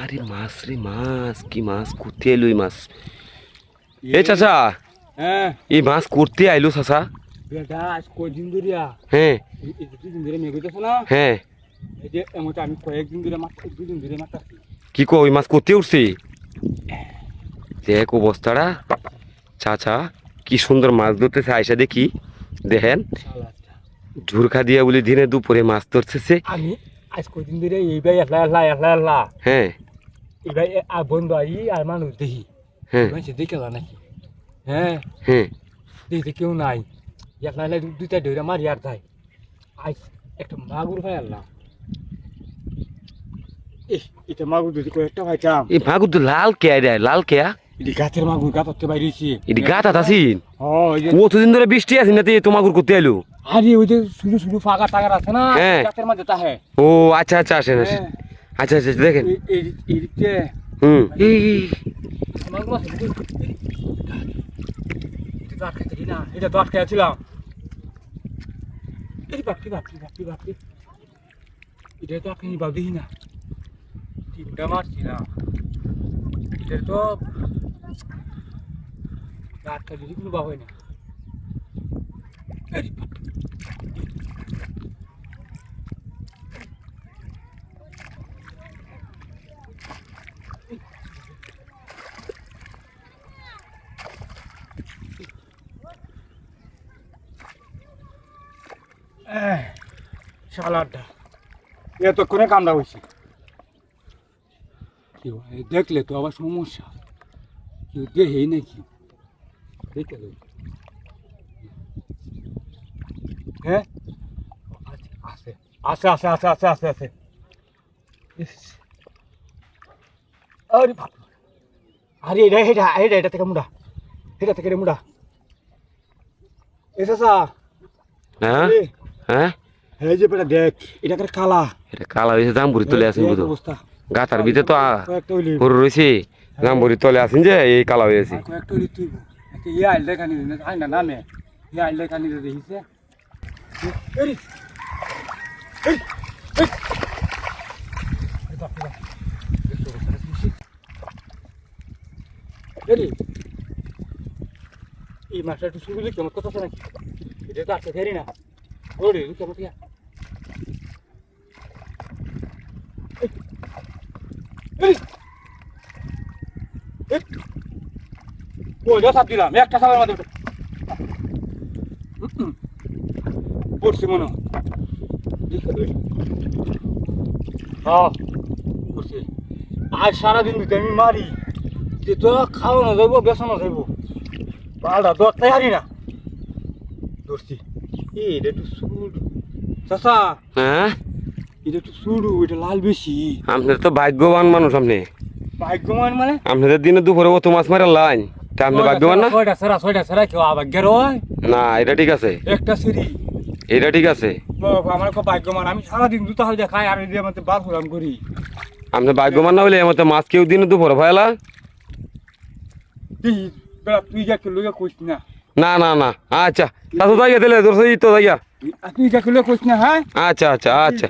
আরে মাছ রে মাছ কি মাছ করতে আইলো এই মাছ? এ চাচা হ্যাঁ। এই মাছ করতে আইলো চাচা। বেটা আজ কয়দিন ধরে? হ্যাঁ। দুদিন ধরে মেঘ হইতেছে না? হ্যাঁ। এই যে এমনটা আমি কয়েকদিন ধরে মাত্র দুদিন ধরে মাত্রাছি কি কো ওই মাছ করতে উঠছে? দেখ অবস্থাটা। চাচা কি সুন্দর মাছ ধরতেছে আইসা দেখি। দেখেন ঝুরখা দিয়া বলে দিনে দুপুরে মাছ ধরতেছে। আমি আজ কয়দিন ধরে এইবার একলা একলা একলা একলা হ্যাঁ। এইবার এ- আর বন্ধু আই আর মানুষ দেখি। হ্যাঁ। দেখে নাকি? হ্যাঁ। হ্যাঁ। দেখতে কেউ নাই। একলা একলা দুইটা ধরে মারি আর যায় আজ একটা মাগুর ভাই আল্লাহ। এটা মাগুর যদি কয়েকটা ভাইতাম। এই মাগুর তো লাল কেয়া রে লাল কেয়া গাছের মাগুর গাছ হতে বাইরেছি এটি গাতা আছিন হ্যাঁ কতদিন ধরে বৃষ্টি আছে না তো মাগুর করতে আইলো? আরে ওই যে শুধু শুধু ফাঁকা টাকার আছে না হ্যাঁ। গাছের মাঝে তাহে ও আচ্ছা আচ্ছা আসেন আসেন। হ্যাঁ। আচ্ছা আচ্ছা আচ্ছা, দেখেন। হুম? এটা তো আটকে ছিলাম এই বাপরি বাপরি বাপরি বাপরি এটা তো আপনি বাপ না। তিনটা মারছি না। এটা তো আটকা যদি কোনো বাপ। হয় না। এহ, এতক্ষণে কামড়া হয়েছে। দেখলে তো আবার সমস্যা। কেউ দেখেই নাকি। হ্যাঁ আছে আছে আছে আছে আছে আছে আছে। আরে আরে এটা এটা এটা এটা থেকে মুড়া এটা থেকে মুড়া এসে সা হ্যাঁ হ্যাঁ এই যে বেটা দেখ এটা করে কালা এটা কালা হয়েছে জাম্বুরি তলে আসেন বুঝো গাতার ভিতরে তো গরু রয়েছে জাম্বুরি তলে আসেন যে এই কালা হইলি তুই একটা ইয়ে আইল আই না নামে। ইয়ে আইল দেখা নিতে দেখিছে। এই মাছটা একটু শুরু কেমন কথা নাকি? এটা তো আটকে ফেরি না। ওরে কেমন ঠিক সাপ দিলাম একটা সাপের পড়ছি মনে পড়ছি। আজ সারাদিন দিতে আমি মারি যে তো খাওয়ানো যাইব বেসানো যাইব। পাল্টা দরটাই হারি না। ধরছি। এটা একটু চাষা হ্যাঁ? এটা একটু এটা লাল বেশি। আপনার তো ভাগ্যবান মানুষ আপনি। ভাগ্যমান মানে? আপনাদের দিনে দুপুরে অত মাছ মারা লাইন। তা আপনি ভাগ্যবান না? ছয়টা সেরা ছয়টা সেরা কেউ আভাগ্যের হয়। না এটা ঠিক আছে। একটা সিঁড়ি। এটা ঠিক আছে। আমার খুব ভাগ্যমান আমি সারাদিন জুতা হয়ে খাই আর যে আমাদের বার হলাম করি আপনি ভাগ্যবান না হলে এমতে মাছ কেউ দিনে দুপুরে ভয়লা তুই যা কিলো কইস না। না না না। আচ্ছা তাতো যাইয়া দিলে তোর তো যাইয়া। তুই যা কিলো কইস না হ্যাঁ? আচ্ছা আচ্ছা আচ্ছা।